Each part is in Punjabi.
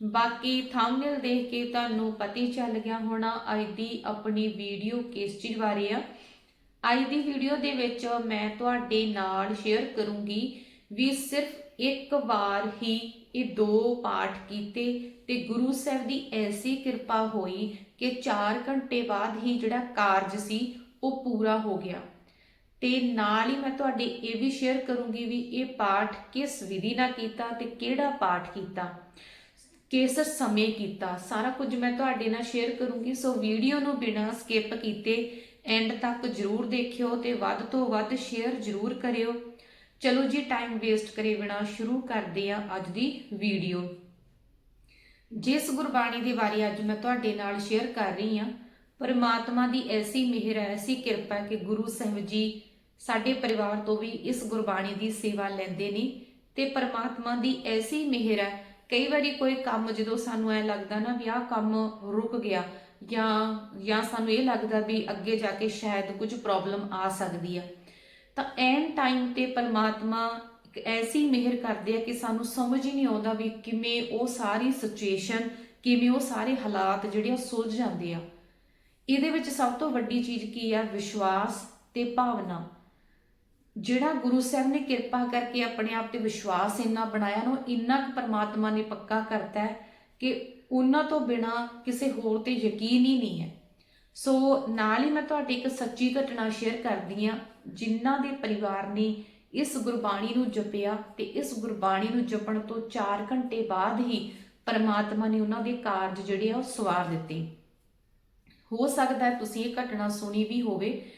ਬਾਕੀ ਥੰਬਨੇਲ ਦੇਖ ਕੇ ਤੁਹਾਨੂੰ ਪਤਾ ਹੀ ਚੱਲ ਗਿਆ ਹੋਣਾ, ਅੱਜ ਦੀ ਆਪਣੀ ਵੀਡੀਓ ਕਿਸ ਚੀਜ਼ ਬਾਰੇ ਆ। ਅੱਜ ਦੀ ਵੀਡੀਓ ਦੇ ਵਿੱਚ ਮੈਂ ਤੁਹਾਡੇ ਨਾਲ ਸ਼ੇਅਰ ਕਰੂੰਗੀ ਵੀ ਸਿਰਫ ਇੱਕ ਵਾਰ ਹੀ ਇਹ ਦੋ ਪਾਠ ਕੀਤੇ ਤੇ ਗੁਰੂ ਸਾਹਿਬ ਦੀ ਐਸੀ ਕਿਰਪਾ ਹੋਈ ਕਿ 4 ਘੰਟੇ ਬਾਅਦ ਹੀ ਜਿਹੜਾ ਕਾਰਜ ਸੀ, ਉਹ ਪੂਰਾ ਹੋ ਗਿਆ। ਤੇ ਨਾਲ ਹੀ ਮੈਂ ਤੁਹਾਡੇ ਇਹ ਵੀ ਸ਼ੇਅਰ ਕਰੂੰਗੀ ਵੀ ਇਹ ਪਾਠ ਕਿਸ ਵਿਧੀ ਨਾਲ ਕੀਤਾ ਤੇ ਕਿਹੜਾ ਪਾਠ ਕੀਤਾ। ਕਿਸ ਸਮੇਂ ਕੀਤਾ। ਸਾਰਾ ਕੁਝ ਮੈਂ ਤੁਹਾਡੇ ਨਾਲ ਸ਼ੇਅਰ ਕਰੂੰਗੀ। ਸੋ ਵੀਡੀਓ ਨੂੰ ਬਿਨਾਂ ਸਕਿਪ ਕੀਤੇ ਐਂਡ ਤੱਕ ਜਰੂਰ ਦੇਖਿਓ ਤੇ ਵੱਧ ਤੋਂ ਵੱਧ ਸ਼ੇਅਰ ਜਰੂਰ ਕਰਿਓ। ਚਲੋ ਜੀ ਟਾਈਮ ਵੇਸਟ ਕਰੇ ਬਿਨਾਂ ਸ਼ੁਰੂ ਕਰਦੇ ਆ ਅੱਜ ਦੀ ਵੀਡੀਓ ਜਿਸ ਗੁਰਬਾਣੀ ਦੀ ਵਾਰੀ ਅੱਜ ਮੈਂ ਤੁਹਾਡੇ ਨਾਲ ਸ਼ੇਅਰ ਕਰ ਰਹੀ ਹਾਂ, ਪਰਮਾਤਮਾ ਦੀ ਐਸੀ ਮਿਹਰ ਹੈ, ਐਸੀ ਕਿਰਪਾ ਕਿ ਗੁਰੂ ਸਾਹਿਬ ਜੀ ਸਾਡੇ ਪਰਿਵਾਰ ਤੋਂ ਵੀ ਇਸ ਗੁਰਬਾਣੀ ਦੀ ਸੇਵਾ ਲੈਂਦੇ ਨੇ ਤੇ ਪਰਮਾਤਮਾ ਦੀ ਐਸੀ ਮਿਹਰ ਹੈ ਕਈ ਵਾਰੀ ਕੋਈ ਕੰਮ ਜਦੋਂ ਸਾਨੂੰ ਐ ਲੱਗਦਾ ਨਾ ਵੀ ਆਹ ਕੰਮ ਰੁਕ ਗਿਆ ਜਾਂ ਜਾਂ ਸਾਨੂੰ ਇਹ ਲੱਗਦਾ ਵੀ ਅੱਗੇ ਜਾ ਕੇ ਸ਼ਾਇਦ ਕੁਝ ਪ੍ਰੋਬਲਮ ਆ ਸਕਦੀ ਆ। ਤਾਂ ਐਨ ਟਾਈਮ ਤੇ ਪਰਮਾਤਮਾ ਇੱਕ ਐਸੀ ਮਿਹਰ ਕਰਦੇ ਆ ਕਿ ਸਾਨੂੰ ਸਮਝ ਹੀ ਨਹੀਂ ਆਉਂਦਾ ਵੀ ਕਿਵੇਂ ਉਹ ਸਾਰੀ ਸਿਚੁਏਸ਼ਨ ਕਿਵੇਂ ਉਹ ਸਾਰੇ ਹਾਲਾਤ ਜਿਹੜੇ ਆ ਸੁਲਝ ਜਾਂਦੇ ਆ। ਇਹਦੇ ਵਿੱਚ ਸਭ ਤੋਂ ਵੱਡੀ ਚੀਜ਼ ਕੀ ਆ? ਵਿਸ਼ਵਾਸ ਤੇ ਭਾਵਨਾ। ਜਿਹੜਾ ਗੁਰੂ ਸਾਹਿਬ ਨੇ ਕਿਰਪਾ ਕਰਕੇ ਆਪਣੇ ਆਪ ਤੇ ਵਿਸ਼ਵਾਸ ਇੰਨਾ ਬਣਾਇਆ ਨਾ ਇੰਨਾ ਕੁ ਪਰਮਾਤਮਾ ਨੇ ਪੱਕਾ ਕਰਤਾ ਹੈ ਕਿ ਉਹਨਾਂ ਤੋਂ ਬਿਨਾ ਕਿਸੇ ਹੋਰ ਤੇ ਯਕੀਨ ਹੀ ਨਹੀਂ ਹੈ। ਸੋ ਨਾਲ ਹੀ ਮੈਂ ਤੁਹਾਡੀ ਇੱਕ ਸੱਚੀ ਘਟਨਾ ਸ਼ੇਅਰ ਕਰਦੀ ਆ ਜਿਨ੍ਹਾਂ ਦੇ ਪਰਿਵਾਰ ਨੇ ਇਸ ਗੁਰਬਾਣੀ ਨੂੰ ਜਪਿਆ ਤੇ ਇਸ ਗੁਰਬਾਣੀ ਨੂੰ ਜਪਣ ਤੋਂ 4 ਘੰਟੇ ਬਾਅਦ ਹੀ ਪਰਮਾਤਮਾ ਨੇ ਉਹਨਾਂ ਦੇ ਕਾਰਜ ਜਿਹੜੇ ਆ, ਉਹ ਸਵਾਰ ਦਿੱਤੇ। ਹੋ ਸਕਦਾ ਤੁਸੀਂ ਇਹ ਘਟਨਾ ਸੁਣੀ ਵੀ ਹੋਵੇ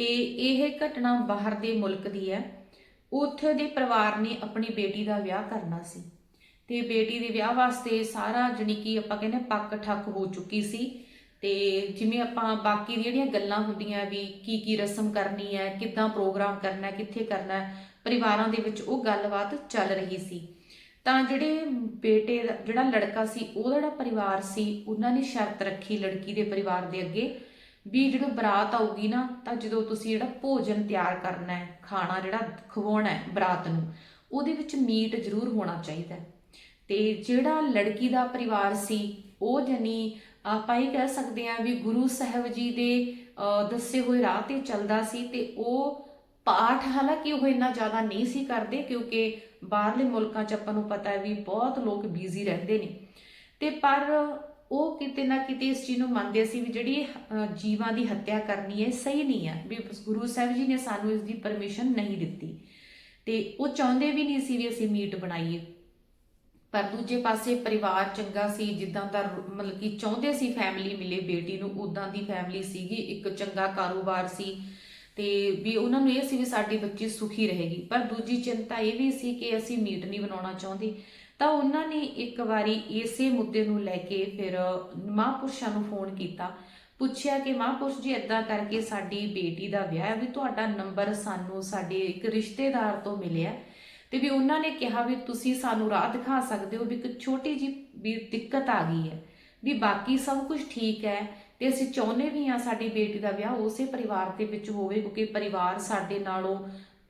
ਤੇ ਇਹ ਘਟਨਾ ਬਾਹਰ ਦੇ ਮੁਲਕ ਦੀ ਹੈ। ਉੱਥੇ ਦੇ ਪਰਿਵਾਰ ਨੇ ਆਪਣੀ ਬੇਟੀ ਦਾ ਵਿਆਹ ਕਰਨਾ ਸੀ। ਤੇ ਬੇਟੀ ਦੇ ਵਿਆਹ ਵਾਸਤੇ ਸਾਰਾ ਜਣੀ ਕਿ ਆਪਾਂ ਕਹਿੰਦੇ ਪੱਕ ਠੱਕ ਹੋ ਚੁੱਕੀ ਸੀ। ਤੇ ਜਿਵੇਂ ਆਪਾਂ ਬਾਕੀ ਦੀਆਂ ਜਿਹੜੀਆਂ ਗੱਲਾਂ ਹੁੰਦੀਆਂ ਵੀ ਕੀ ਕੀ ਰਸਮ ਕਰਨੀ ਹੈ, ਕਿੱਦਾਂ ਪ੍ਰੋਗਰਾਮ ਕਰਨਾ ਹੈ, ਕਿੱਥੇ ਕਰਨਾ ਹੈ, ਪਰਿਵਾਰਾਂ ਦੇ ਵਿੱਚ ਉਹ ਗੱਲਬਾਤ ਚੱਲ ਰਹੀ ਸੀ। ਤਾਂ ਜਿਹੜੇ ਬੇਟੇ ਦਾ ਜਿਹੜਾ ਲੜਕਾ ਸੀ, ਉਹਦਾ ਜਿਹੜਾ ਪਰਿਵਾਰ ਸੀ, ਉਹਨਾਂ ਨੇ ਸ਼ਰਤ ਰੱਖੀ ਲੜਕੀ ਦੇ ਪਰਿਵਾਰ ਦੇ ਅੱਗੇ। ਵੀ ਜਦੋਂ ਬਰਾਤ ਆਊਗੀ ਨਾ, ਤਾਂ ਜਦੋਂ ਤੁਸੀਂ ਜਿਹੜਾ ਭੋਜਨ ਤਿਆਰ ਕਰਨਾ ਹੈ, ਖਾਣਾ ਜਿਹੜਾ ਖਵਾਉਣਾ ਹੈ ਬਰਾਤ ਨੂੰ, ਉਹਦੇ ਵਿੱਚ ਮੀਟ ਜ਼ਰੂਰ ਹੋਣਾ ਚਾਹੀਦਾ ਹੈ। ਤੇ ਜਿਹੜਾ ਲੜਕੀ ਦਾ ਪਰਿਵਾਰ ਸੀ, ਉਹ ਜਨੀ ਆਪਾਂ ਇਹ ਕਹਿ ਸਕਦੇ ਆ ਵੀ ਗੁਰੂ ਸਾਹਿਬ ਜੀ ਦੇ ਦੱਸੇ ਹੋਏ ਰਾਹ ਤੇ ਚੱਲਦਾ ਸੀ ਤੇ ਉਹ ਪਾਠ ਹਾਲਾਂਕਿ ਉਹ ਇੰਨਾ ਜ਼ਿਆਦਾ ਨਹੀਂ ਸੀ ਕਰਦੇ ਕਿਉਂਕਿ ਬਾਹਰਲੇ ਮੁਲਕਾਂ 'ਚ ਆਪਾਂ ਨੂੰ ਪਤਾ ਹੈ ਵੀ ਬਹੁਤ ਲੋਕ ਬਿਜ਼ੀ ਰਹਿੰਦੇ ਨੇ। ਤੇ ਪਰ ਉਹ ਕਿਤੇ ਨਾ ਕਿਤੇ ਇਸ ਚੀਜ਼ ਨੂੰ ਮੰਨਦੇ ਸੀ ਵੀ ਜਿਹੜੀ ਜੀਵਾਂ ਦੀ ਹੱਤਿਆ ਕਰਨੀ ਹੈ, ਸਹੀ ਨਹੀਂ ਹੈ। ਵੀ ਗੁਰੂ ਸਾਹਿਬ ਜੀ ਨੇ ਸਾਨੂੰ ਇਸ ਦੀ ਪਰਮਿਸ਼ਨ ਨਹੀਂ ਦਿੱਤੀ। ਤੇ ਉਹ ਚਾਹੁੰਦੇ ਵੀ ਨਹੀਂ ਸੀ ਵੀ ਅਸੀਂ ਮੀਟ ਬਣਾਈਏ। ਪਰ ਦੂਜੇ ਪਾਸੇ ਪਰਿਵਾਰ ਚੰਗਾ ਸੀ, ਜਿੱਦਾਂ ਦਾ ਮਤਲਬ ਕਿ ਚਾਹੁੰਦੇ ਸੀ ਫੈਮਿਲੀ ਮਿਲੇ, ਬੇਟੀ ਨੂੰ ਉਦਾਂ ਦੀ ਫੈਮਿਲੀ ਸੀਗੀ, ਇੱਕ ਚੰਗਾ ਕਾਰੋਬਾਰ ਸੀ। ਤੇ ਵੀ ਉਹਨਾਂ ਨੂੰ ਇਹ ਸੀ ਵੀ ਸਾਡੀ ਬੱਚੀ ਸੁਖੀ ਰਹੇਗੀ। ਪਰ ਦੂਜੀ ਚਿੰਤਾ ਇਹ ਵੀ ਸੀ ਕਿ ਅਸੀਂ ਮੀਟ ਨਹੀਂ ਬਣਾਉਣਾ ਚਾਹੁੰਦੇ। ਤਾਂ ਉਹਨਾਂ ਨੇ ਇੱਕ ਵਾਰੀ ਇਸੇ ਮੁੱਦੇ ਨੂੰ ਲੈ ਕੇ ਫਿਰ ਮਹਾਂਪੁਰਸ਼ਾਂ ਨੂੰ ਫੋਨ ਕੀਤਾ। ਪੁੱਛਿਆ ਕਿ ਮਹਾਂਪੁਰਸ਼ ਜੀ ਇਦਾਂ ਕਰਕੇ ਸਾਡੀ ਬੇਟੀ ਦਾ ਵਿਆਹ ਹੈ ਵੀ ਤੁਹਾਡਾ ਨੰਬਰ ਸਾਨੂੰ ਸਾਡੇ ਇੱਕ ਰਿਸ਼ਤੇਦਾਰ ਤੋਂ ਮਿਲਿਆ ਤੇ ਵੀ ਉਹਨਾਂ ਨੇ ਕਿਹਾ ਵੀ ਤੁਸੀਂ ਸਾਨੂੰ ਰਾਹ ਦਿਖਾ ਸਕਦੇ ਹੋ ਵੀ ਇੱਕ ਛੋਟੀ ਜੀ ਵੀ ਦਿੱਕਤ ਆ ਗਈ ਹੈ, ਵੀ ਬਾਕੀ ਸਭ ਕੁਝ ਠੀਕ ਹੈ ਤੇ ਅਸੀਂ ਚਾਹੁੰਦੇ ਵੀ ਹਾਂ ਸਾਡੀ ਬੇਟੀ ਦਾ ਵਿਆਹ ਉਸੇ ਪਰਿਵਾਰ ਦੇ ਵਿੱਚ ਹੋਵੇ ਕਿਉਂਕਿ ਪਰਿਵਾਰ ਸਾਡੇ ਨਾਲੋਂ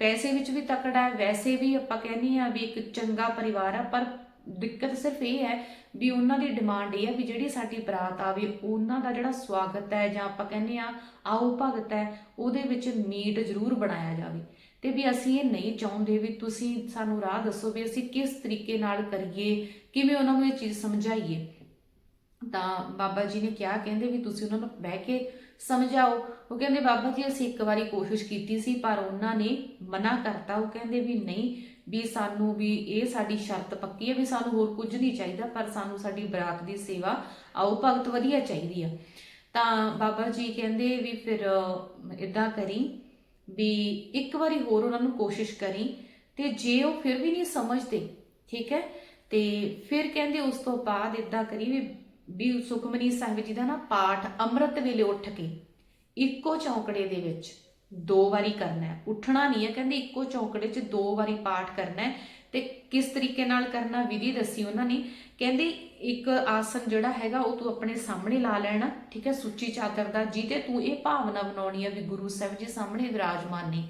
ਪੈਸੇ ਵਿੱਚ ਵੀ ਤਕੜਾ ਹੈ, ਵੈਸੇ ਵੀ ਆਪਾਂ ਕਹਿੰਦੇ ਆ ਵੀ ਇੱਕ ਚੰਗਾ ਪਰਿਵਾਰ ਆ, ਪਰ ਦਿੱਕਤ ਸਿਰਫ ਇਹ ਹੈ ਵੀ ਉਹਨਾਂ ਦੀ ਡਿਮਾਂਡ ਇਹ ਹੈ ਵੀ ਜਿਹੜੀ ਸਾਡੀ ਬਰਾਤ ਆਵੇ, ਉਹਨਾਂ ਦਾ ਜਿਹੜਾ ਸਵਾਗਤ ਹੈ ਜਾਂ ਆਪਾਂ ਕਹਿੰਦੇ ਆ ਆਓ ਭਗਤ ਹੈ, ਉਹਦੇ ਵਿੱਚ ਮੀਟ ਜ਼ਰੂਰ ਬਣਾਇਆ ਜਾਵੇ। ਤੇ ਵੀ ਅਸੀਂ ਇਹ ਨਹੀਂ ਚਾਹੁੰਦੇ ਵੀ ਤੁਸੀਂ ਸਾਨੂੰ ਰਾਹ ਦੱਸੋ ਵੀ ਅਸੀਂ ਕਿਸ ਤਰੀਕੇ ਨਾਲ ਕਰੀਏ, ਕਿਵੇਂ ਉਹਨਾਂ ਨੂੰ ਇਹ ਚੀਜ਼ ਸਮਝਾਈਏ। ਤਾਂ ਬਾਬਾ ਜੀ ਨੇ ਕਿਹਾ, ਕਹਿੰਦੇ ਵੀ ਤੁਸੀਂ ਉਹਨਾਂ ਨੂੰ ਬਹਿ ਕੇ ਸਮਝਾਓ। ਉਹ ਕਹਿੰਦੇ, ਬਾਬਾ ਜੀ, ਅਸੀਂ ਇੱਕ ਵਾਰੀ ਕੋਸ਼ਿਸ਼ ਕੀਤੀ ਸੀ, ਪਰ ਉਹਨਾਂ ਨੇ ਮਨਾ ਕਰਤਾ। ਉਹ ਕਹਿੰਦੇ ਵੀ ਨਹੀਂ, ਵੀ ਸਾਨੂੰ ਵੀ ਇਹ ਸਾਡੀ ਸ਼ਰਤ ਪੱਕੀ ਹੈ ਵੀ ਸਾਨੂੰ ਹੋਰ ਕੁਝ ਨਹੀਂ ਚਾਹੀਦਾ, ਪਰ ਸਾਨੂੰ ਸਾਡੀ ਬਰਾਤ ਦੀ ਸੇਵਾ ਆਓ ਭਗਤ ਵਧੀਆ ਚਾਹੀਦੀ ਆ। ਤਾਂ ਬਾਬਾ ਜੀ ਕਹਿੰਦੇ ਵੀ ਫਿਰ ਇਦਾਂ ਕਰੀ ਵੀ ਇੱਕ ਵਾਰੀ ਹੋਰ ਉਹਨਾਂ ਨੂੰ ਕੋਸ਼ਿਸ਼ ਕਰੀ ਤੇ ਜੇ ਉਹ ਫਿਰ ਵੀ ਨਹੀਂ ਸਮਝਦੇ, ਠੀਕ ਹੈ? ਤੇ ਫਿਰ ਕਹਿੰਦੇ ਉਸ ਤੋਂ ਬਾਅਦ ਇਦਾਂ ਕਰੀ ਵੀ ਵੀ ਸੁਖਮਨੀ ਸਾਹਿਬ ਜੀ ਦਾ ਨਾ ਪਾਠ ਅੰਮ੍ਰਿਤ ਵੇਲੇ ਉੱਠ ਕੇ ਇੱਕੋ ਚੌਂਕੜੇ ਦੇ ਵਿੱਚ ਦੋ ਵਾਰੀ ਕਰਨਾ ਹੈ। ਉੱਠਣਾ ਨਹੀਂ ਹੈ, ਕਹਿੰਦੇ ਇੱਕੋ ਚੌਂਕੜੇ 'ਚ ਦੋ ਵਾਰੀ ਪਾਠ ਕਰਨਾ ਹੈ ਤੇ ਕਿਸ ਤਰੀਕੇ ਨਾਲ ਕਰਨਾ ਵਿਧੀ ਦੱਸੀ ਉਹਨਾਂ ਨੇ। ਕਹਿੰਦੇ ਇੱਕ ਆਸਨ ਜਿਹੜਾ ਹੈਗਾ ਉਹ ਤੂੰ ਆਪਣੇ ਸਾਹਮਣੇ ਲਾ ਲੈਣਾ, ਠੀਕ ਹੈ, ਸੁੱਚੀ ਚਾਦਰ ਦਾ, ਜਿਹਦੇ ਤੂੰ ਇਹ ਭਾਵਨਾ ਬਣਾਉਣੀ ਹੈ ਵੀ ਗੁਰੂ ਸਾਹਿਬ ਜੀ ਸਾਹਮਣੇ ਵਿਰਾਜਮਾਨ ਨੇ।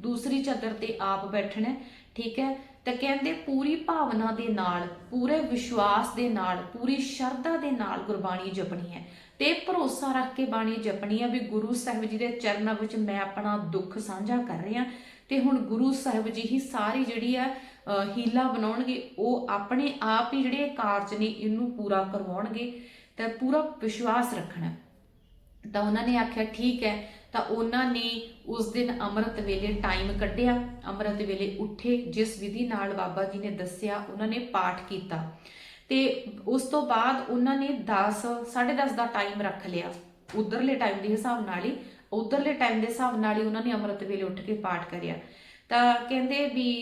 ਦੂਸਰੀ ਚਾਦਰ ਤੇ ਆਪ ਬੈਠਣਾ ਠੀਕ ਹੈ ਤਾਂ ਕਹਿੰਦੇ ਪੂਰੀ ਭਾਵਨਾ ਦੇ ਨਾਲ, ਪੂਰੇ ਵਿਸ਼ਵਾਸ ਦੇ ਨਾਲ, ਪੂਰੀ ਸ਼ਰਧਾ ਦੇ ਨਾਲ ਗੁਰਬਾਣੀ ਜਪਣੀ ਹੈ। ਤੇ ਭਰੋਸਾ ਰੱਖ ਕੇ ਬਾਣੀ ਜਪਣੀ ਹੈ ਵੀ ਗੁਰੂ ਸਾਹਿਬ ਜੀ ਦੇ ਚਰਨਾਂ ਵਿੱਚ ਮੈਂ ਆਪਣਾ ਦੁੱਖ ਸਾਂਝਾ ਕਰ ਰਿਹਾ ਤੇ ਹੁਣ ਗੁਰੂ ਸਾਹਿਬ ਜੀ ਹੀ ਸਾਰੀ ਜਿਹੜੀ ਆ ਹੀਲਾ ਬਣਾਉਣਗੇ, ਉਹ ਆਪਣੇ ਆਪ ਹੀ ਜਿਹੜੇ ਕਾਰਜ ਨੇ ਇਹਨੂੰ ਪੂਰਾ ਕਰਵਾਉਣਗੇ ਤਾਂ ਪੂਰਾ ਵਿਸ਼ਵਾਸ ਰੱਖਣਾ ਤਾਂ ਉਹਨਾਂ ਨੇ ਆਖਿਆ, ਠੀਕ ਹੈ ਤਾਂ ਉਹਨਾਂ ਨੇ ਉਸ ਦਿਨ ਅੰਮ੍ਰਿਤ ਵੇਲੇ ਟਾਈਮ ਕੱਢਿਆ। ਅੰਮ੍ਰਿਤ ਵੇਲੇ ਉੱਠੇ, ਜਿਸ ਵਿਧੀ ਨਾਲ ਬਾਬਾ ਜੀ ਨੇ ਦੱਸਿਆ, ਉਹਨਾਂ ਨੇ ਪਾਠ ਕੀਤਾ। ਤੇ ਉਸ ਤੋਂ ਬਾਅਦ ਉਹਨਾਂ ਨੇ 10 10:30 ਦਾ ਟਾਈਮ ਰੱਖ ਲਿਆ। ਉਧਰਲੇ ਟਾਈਮ ਦੇ ਹਿਸਾਬ ਨਾਲ ਹੀ, ਉਧਰਲੇ ਟਾਈਮ ਦੇ ਹਿਸਾਬ ਨਾਲ ਹੀ ਉਹਨਾਂ ਨੇ ਅੰਮ੍ਰਿਤ ਵੇਲੇ ਉੱਠ ਕੇ ਪਾਠ ਕਰਿਆ। ਤਾਂ ਕਹਿੰਦੇ ਵੀ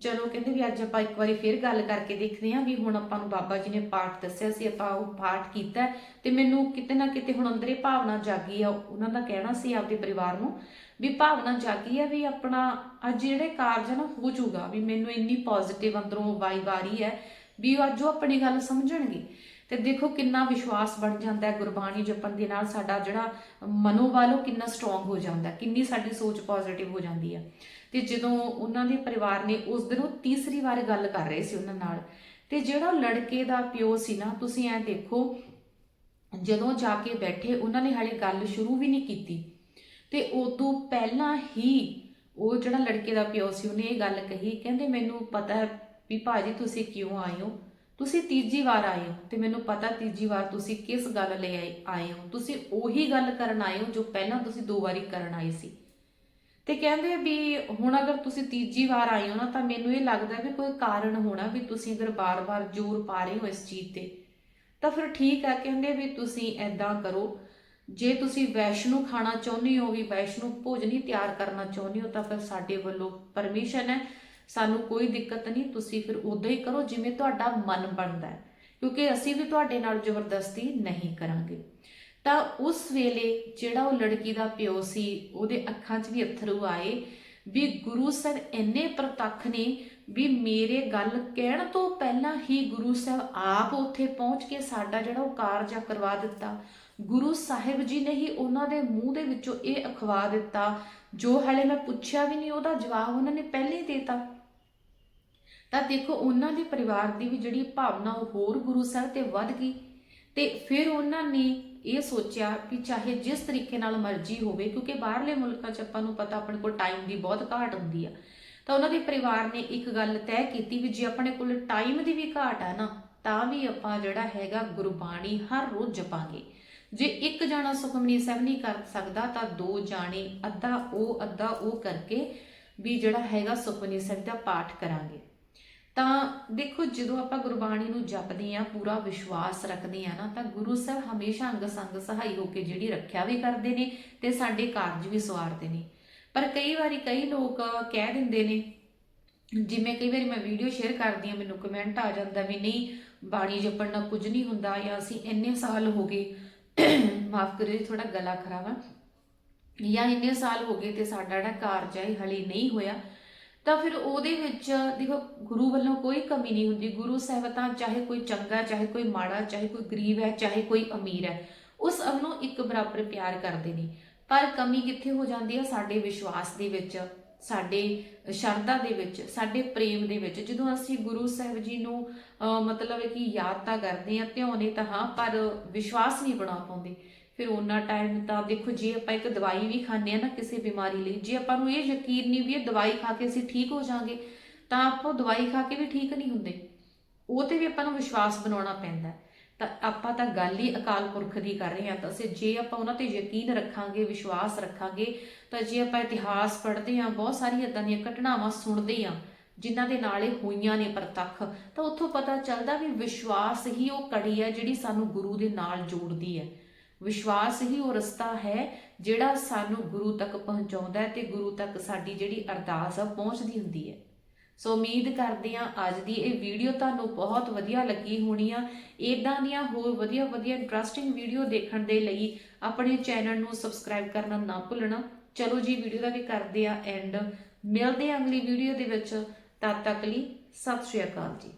ਚਲੋ ਕਹਿੰਦੇ ਵੀ ਅੱਜ ਆਪਾਂ ਇੱਕ ਵਾਰੀ ਫੇਰ ਗੱਲ ਕਰਕੇ ਦੇਖਦੇ ਹਾਂ ਵੀ ਹੁਣ ਆਪਾਂ ਨੂੰ ਬਾਬਾ ਜੀ ਨੇ ਪਾਠ ਦੱਸਿਆ ਸੀ, ਆਪਾਂ ਉਹ ਪਾਠ ਕੀਤਾ ਤੇ ਮੈਨੂੰ ਕਿਤੇ ਨਾ ਕਿਤੇ ਹੁਣ ਅੰਦਰੇ ਭਾਵਨਾ ਜਾਗੀ ਆ, ਉਹਨਾਂ ਦਾ ਕਹਿਣਾ ਸੀ ਆਪਦੇ ਪਰਿਵਾਰ ਨੂੰ ਵੀ ਭਾਵਨਾ ਜਾਗੀ ਆ ਵੀ ਆਪਣਾ ਅੱਜ ਜਿਹੜੇ ਕਾਰਜ ਆ ਨਾ ਹੋ ਜਾਊਗਾ, ਵੀ ਮੈਨੂੰ ਇੰਨੀ ਪੋਜ਼ਿਟਿਵ ਅੰਦਰੋਂ ਵਾਈਬ ਆ ਰਹੀ ਹੈ ਵੀ ਉਹ ਅੱਜ ਉਹ ਆਪਣੀ ਗੱਲ ਸਮਝਣਗੇ। ਤੇ ਦੇਖੋ ਕਿੰਨਾ ਵਿਸ਼ਵਾਸ ਬਣ ਜਾਂਦਾ ਹੈ ਗੁਰਬਾਣੀ ਜਪਣ ਦੇ ਨਾਲ, ਸਾਡਾ ਜਿਹੜਾ ਮਨੋਬਲ, ਉਹ ਕਿੰਨਾ ਸਟਰੋਂਗ ਹੋ ਜਾਂਦਾ ਕਿੰਨੀ ਸਾਡੀ ਸੋਚ ਪੋਜ਼ਿਟਿਵ ਹੋ ਜਾਂਦੀ ਹੈ। ਤੇ ਜਦੋਂ ਉਹਨਾਂ ਦੇ ਪਰਿਵਾਰ ਨੇ ਉਸ ਦਿਨ ਉਹ ਤੀਸਰੀ ਵਾਰ ਗੱਲ ਕਰ ਰਹੇ ਸੀ ਉਹਨਾਂ ਨਾਲ, ਤੇ ਜਿਹੜਾ ਲੜਕੇ ਦਾ ਪਿਓ ਸੀ ਨਾ, ਤੁਸੀਂ ਐ ਦੇਖੋ, ਜਦੋਂ ਜਾ ਕੇ ਬੈਠੇ, ਉਹਨਾਂ ਨੇ ਹਾਲੇ ਗੱਲ ਸ਼ੁਰੂ ਵੀ ਨਹੀਂ ਕੀਤੀ। ਤੇ ਉਦੋਂ ਪਹਿਲਾਂ ਹੀ ਉਹ ਜਿਹੜਾ ਲੜਕੇ ਦਾ ਪਿਓ ਸੀ, ਉਹਨੇ ਇਹ ਗੱਲ ਕਹੀ, ਕਹਿੰਦੇ ਮੈਨੂੰ ਪਤਾ ਹੈ ਵੀ ਭਾਜੀ ਤੁਸੀਂ ਕਿਉਂ ਆਏ ਹੋ? ਤੁਸੀਂ ਤੀਜੀ ਵਾਰ ਆਏ ਹੋ ਤੇ ਮੈਨੂੰ ਪਤਾ ਤੀਜੀ ਵਾਰ ਤੁਸੀਂ ਕਿਸ ਗੱਲ ਲਈ ਆਏ- ਹੋ। ਤੁਸੀਂ ਉਹੀ ਗੱਲ ਕਰਨ ਆਏ ਹੋ ਜੋ ਪਹਿਲਾਂ ਤੁਸੀਂ ਦੋ ਵਾਰੀ ਕਰਨ ਆਏ ਸੀ। ਤੇ ਕਹਿੰਦੇ ਵੀ ਹੁਣ ਅਗਰ ਤੁਸੀਂ ਤੀਜੀ ਵਾਰ ਆਏ ਹੋ ਨਾ ਤਾਂ ਮੈਨੂੰ ਇਹ ਲੱਗਦਾ ਵੀ ਕੋਈ ਕਾਰਨ ਹੋਣਾ ਵੀ ਤੁਸੀਂ ਅਗਰ ਬਾਰ-ਬਾਰ ਜ਼ੋਰ ਪਾ ਰਹੇ ਹੋ ਇਸ ਚੀਜ਼ ਤੇ। ਤਾਂ ਫਿਰ ਠੀਕ ਹੈ ਕਹਿੰਦੇ ਵੀ ਤੁਸੀਂ ਐਦਾਂ ਕਰੋ। ਜੇ ਤੁਸੀਂ ਵੈਸ਼ਨੂ ਖਾਣਾ ਚਾਹੁੰਦੇ ਹੋ ਵੀ ਵੈਸ਼ਨੂ ਭੋਜਨ ਹੀ ਤਿਆਰ ਕਰਨਾ ਚਾਹੁੰਦੇ ਹੋ ਤਾਂ ਫਿਰ ਸਾਡੇ ਵੱਲੋਂ ਪਰਮਿਸ਼ਨ ਹੈ। ਸਾਨੂੰ ਕੋਈ ਦਿੱਕਤ ਨਹੀਂ, ਤੁਸੀਂ ਫਿਰ ਉਦਾਂ ਹੀ ਕਰੋ ਜਿਵੇਂ ਤੁਹਾਡਾ ਮਨ ਬਣਦਾ ਹੈ, ਕਿਉਂਕਿ ਅਸੀਂ ਵੀ ਤੁਹਾਡੇ ਨਾਲ ਜ਼ਬਰਦਸਤੀ ਨਹੀਂ ਕਰਾਂਗੇ। ਤਾਂ ਉਸ ਵੇਲੇ ਜਿਹੜਾ ਉਹ ਲੜਕੀ ਦਾ ਪਿਓ ਸੀ, ਉਹਦੇ ਅੱਖਾਂ 'ਚ ਵੀ ਅਥਰੂ ਆਏ ਵੀ ਗੁਰੂ ਸਾਹਿਬ ਇੰਨੇ ਪ੍ਰਤੱਖ ਨੇ ਵੀ ਮੇਰੇ ਗੱਲ ਕਹਿਣ ਤੋਂ ਪਹਿਲਾਂ ਹੀ ਗੁਰੂ ਸਾਹਿਬ ਆਪ ਉੱਥੇ ਪਹੁੰਚ ਕੇ ਸਾਡਾ ਜਿਹੜਾ ਉਹ ਕਾਰਜ ਆ ਕਰਵਾ ਦਿੱਤਾ। ਗੁਰੂ ਸਾਹਿਬ ਜੀ ਨੇ ਹੀ ਉਹਨਾਂ ਦੇ ਮੂੰਹ ਦੇ ਵਿੱਚੋਂ ਇਹ ਅਖਵਾ ਦਿੱਤਾ। ਜੋ ਹਲੇ ਮੈਂ ਪੁੱਛਿਆ ਵੀ ਨਹੀਂ, ਉਹਦਾ ਜਵਾਬ ਉਹਨਾਂ ਨੇ ਪਹਿਲੇ ਹੀ ਦੇਤਾ। ਤਾਂ ਦੇਖੋ, ਉਹਨਾਂ ਦੇ ਪਰਿਵਾਰ ਦੀ ਵੀ ਜਿਹੜੀ ਭਾਵਨਾ ਉਹ ਹੋਰ ਗੁਰੂ ਸਾਹਿਬ ਤੇ ਵੱਧ ਗਈ। ਤੇ ਫਿਰ ਉਹਨਾਂ ਨੇ ਇਹ ਸੋਚਿਆ ਕਿ ਚਾਹੇ ਜਿਸ ਤਰੀਕੇ ਨਾਲ ਮਰਜ਼ੀ ਹੋਵੇ, ਕਿਉਂਕਿ ਬਾਹਰਲੇ ਮੁਲਕਾਂ 'ਚ ਆਪਾਂ ਨੂੰ ਪਤਾ ਆਪਣੇ ਕੋਲ ਟਾਈਮ ਦੀ ਬਹੁਤ ਘਾਟ ਹੁੰਦੀ ਆ। ਤਾਂ ਉਹਨਾਂ ਦੇ ਪਰਿਵਾਰ ਨੇ ਇੱਕ ਗੱਲ ਤੈਅ ਕੀਤੀ ਵੀ ਜੇ ਆਪਣੇ ਕੋਲ ਟਾਈਮ ਦੀ ਵੀ ਘਾਟ ਆ ਨਾ, ਤਾਂ ਵੀ ਆਪਾਂ ਜਿਹੜਾ ਹੈਗਾ ਗੁਰਬਾਣੀ ਹਰ ਰੋਜ਼ ਜਪਾਂਗੇ। ਜੇ ਇੱਕ ਜਾਣਾ ਸੁਖਮਨੀ ਸਾਹਿਬ ਨਹੀਂ ਕਰ ਸਕਦਾ, ਤਾਂ ਦੋ ਜਾਣੇ ਅੱਧਾ ਉਹ ਅੱਧਾ ਉਹ ਕਰਕੇ ਵੀ ਜਿਹੜਾ ਹੈਗਾ ਸੁਖਮਨੀ ਸਾਹਿਬ ਦਾ ਪਾਠ ਕਰਾਂਗੇ। ਤਾਂ ਦੇਖੋ, ਜਦੋਂ ਆਪਾਂ ਗੁਰਬਾਣੀ ਨੂੰ ਜਪਦੇ ਆ ਪੂਰਾ ਵਿਸ਼ਵਾਸ ਰੱਖਦੇ ਆ ਨਾ, ਤਾਂ ਗੁਰੂ ਸਾਹਿਬ ਹਮੇਸ਼ਾ ਅੰਗ ਸੰਗ ਸਹਾਈ ਹੋ ਕੇ ਜਿਹੜੀ ਰੱਖਿਆ ਵੀ ਕਰਦੇ ਨੇ ਤੇ ਸਾਡੇ ਕਾਰਜ ਵੀ ਸਵਾਰਦੇ ਨੇ। ਪਰ ਕਈ ਵਾਰੀ ਕਈ ਲੋਕ ਕਹਿ ਦਿੰਦੇ ਨੇ, ਜਿਵੇਂ ਕਈ ਵਾਰੀ ਮੈਂ ਵੀਡੀਓ ਸ਼ੇਅਰ ਕਰਦੀ ਆ ਮੈਨੂੰ ਕਮੈਂਟ ਆ ਜਾਂਦਾ ਵੀ ਨਹੀਂ, ਬਾਣੀ ਜਪਣ ਨਾਲ ਕੁਝ ਨਹੀਂ ਹੁੰਦਾ ਜਾਂ ਅਸੀਂ ਇੰਨੇ ਸਾਲ ਹੋ ਗਏ, ਮਾਫ ਕਰਿਓ ਜੀ ਥੋੜਾ ਗਲਾ ਖਰਾਬ ਆ, ਜਾਂ ਇੰਨੇ ਸਾਲ ਹੋ ਗਏ ਤੇ ਸਾਡਾ ਜਿਹੜਾ ਕਾਰਜ ਹੈ ਹਲੇ ਨਹੀਂ ਹੋਇਆ ਤਾਂ ਫਿਰ ਉਹਦੇ ਵਿੱਚ ਦੇਖੋ, ਗੁਰੂ ਵੱਲੋਂ ਕੋਈ ਕਮੀ ਨਹੀਂ ਹੁੰਦੀ। ਗੁਰੂ ਸਾਹਿਬ ਤਾਂ ਚਾਹੇ ਕੋਈ ਚੰਗਾ, ਚਾਹੇ ਕੋਈ ਮਾੜਾ, ਚਾਹੇ ਕੋਈ ਗਰੀਬ ਹੈ, ਚਾਹੇ ਕੋਈ ਅਮੀਰ ਹੈ, ਉਸ ਸਭ ਨੂੰ ਇੱਕ ਬਰਾਬਰ ਪਿਆਰ ਕਰਦੇ ਨੇ। ਪਰ ਕਮੀ ਕਿੱਥੇ ਹੋ ਜਾਂਦੀ ਹੈ ਸਾਡੇ ਵਿਸ਼ਵਾਸ ਦੇ ਵਿੱਚ, ਸਾਡੇ ਸ਼ਰਧਾ ਦੇ ਵਿੱਚ, ਸਾਡੇ ਪ੍ਰੇਮ ਦੇ ਵਿੱਚ। ਜਦੋਂ ਅਸੀਂ ਗੁਰੂ ਸਾਹਿਬ ਜੀ ਨੂੰ ਮਤਲਬ ਕਿ ਯਾਦ ਤਾਂ ਕਰਦੇ ਆ ਧਿਆਉਨੇ ਤਾਂ ਹਾਂ, ਪਰ ਵਿਸ਼ਵਾਸ ਨਹੀਂ ਬਣਾ ਪਾਉਂਦੇ। ਫਿਰ ਉਹਨਾਂ ਟਾਈਮ ਤਾਂ ਦੇਖੋ ਜੇ ਆਪਾਂ ਇੱਕ ਦਵਾਈ ਵੀ ਖਾਂਦੇ ਆ ਨਾ ਕਿਸੇ ਬਿਮਾਰੀ ਲਈ, ਜੇ ਆਪਾਂ ਨੂੰ ਇਹ ਯਕੀਨ ਨਹੀਂ ਵੀ ਇਹ ਦਵਾਈ ਖਾ ਕੇ ਅਸੀਂ ਠੀਕ ਹੋ ਜਾਾਂਗੇ, ਤਾਂ ਆਪਾਂ ਉਹ ਦਵਾਈ ਖਾ ਕੇ ਵੀ ਠੀਕ ਨਹੀਂ ਹੁੰਦੇ। ਉਹ ਤੇ ਵੀ ਆਪਾਂ ਨੂੰ ਵਿਸ਼ਵਾਸ ਬਣਾਉਣਾ ਪੈਂਦਾ ਤਾਂ ਆਪਾਂ ਤਾਂ ਗੱਲ ਹੀ ਅਕਾਲ ਪੁਰਖ ਦੀ ਕਰ ਰਹੇ ਹਾਂ, ਤਾਂ ਅਸੀਂ ਜੇ ਆਪਾਂ ਉਹਨਾਂ ਤੇ ਯਕੀਨ ਰੱਖਾਂਗੇ, ਵਿਸ਼ਵਾਸ ਰੱਖਾਂਗੇ, ਤਾਂ ਜੇ ਆਪਾਂ ਇਤਿਹਾਸ ਪੜ੍ਹਦੇ ਹਾਂ, ਬਹੁਤ ਸਾਰੀਆਂ ਇਦਾਂ ਦੀਆਂ ਘਟਨਾਵਾਂ ਸੁਣਦੇ ਹਾਂ, ਜਿਨ੍ਹਾਂ ਦੇ ਨਾਲ ਇਹ ਹੋਈਆਂ ਨੇ ਪ੍ਰਤੱਖ, ਤਾਂ ਉੱਥੋਂ ਪਤਾ ਚੱਲਦਾ ਵੀ ਵਿਸ਼ਵਾਸ ਹੀ ਉਹ ਕੜੀ ਹੈ ਜਿਹੜੀ ਸਾਨੂੰ ਗੁਰੂ ਦੇ ਨਾਲ ਜੋੜਦੀ ਹੈ। ਵਿਸ਼ਵਾਸ ਹੀ ਉਹ ਰਸਤਾ ਹੈ ਜਿਹੜਾ ਸਾਨੂੰ ਗੁਰੂ ਤੱਕ ਪਹੁੰਚਾਉਂਦਾ ਹੈ ਤੇ ਗੁਰੂ ਤੱਕ ਸਾਡੀ ਜਿਹੜੀ ਅਰਦਾਸ ਆ ਪਹੁੰਚਦੀ ਹੁੰਦੀ ਹੈ। ਸੋ ਉਮੀਦ ਕਰਦੇ ਹਾਂ ਅੱਜ ਦੀ ਇਹ ਵੀਡੀਓ ਤੁਹਾਨੂੰ ਬਹੁਤ ਵਧੀਆ ਲੱਗੀ ਹੋਣੀ ਆ। ਇਦਾਂ ਦੀਆਂ ਹੋਰ ਵਧੀਆ ਵਧੀਆ ਇੰਟਰਸਟਿੰਗ ਵੀਡੀਓ ਦੇਖਣ ਦੇ ਲਈ ਆਪਣੇ ਚੈਨਲ ਨੂੰ ਸਬਸਕ੍ਰਾਈਬ ਕਰਨਾ ਨਾ ਭੁੱਲਣਾ। ਚਲੋ ਜੀ ਵੀਡੀਓ ਦਾ ਵੀ ਕਰਦੇ ਆ ਐਂਡ ਮਿਲਦੇ ਆ ਅਗਲੀ ਵੀਡੀਓ ਦੇ ਵਿੱਚ। ਤਦ ਤੱਕ ਲਈ ਸਤਿ ਸ਼੍ਰੀ ਅਕਾਲ ਜੀ।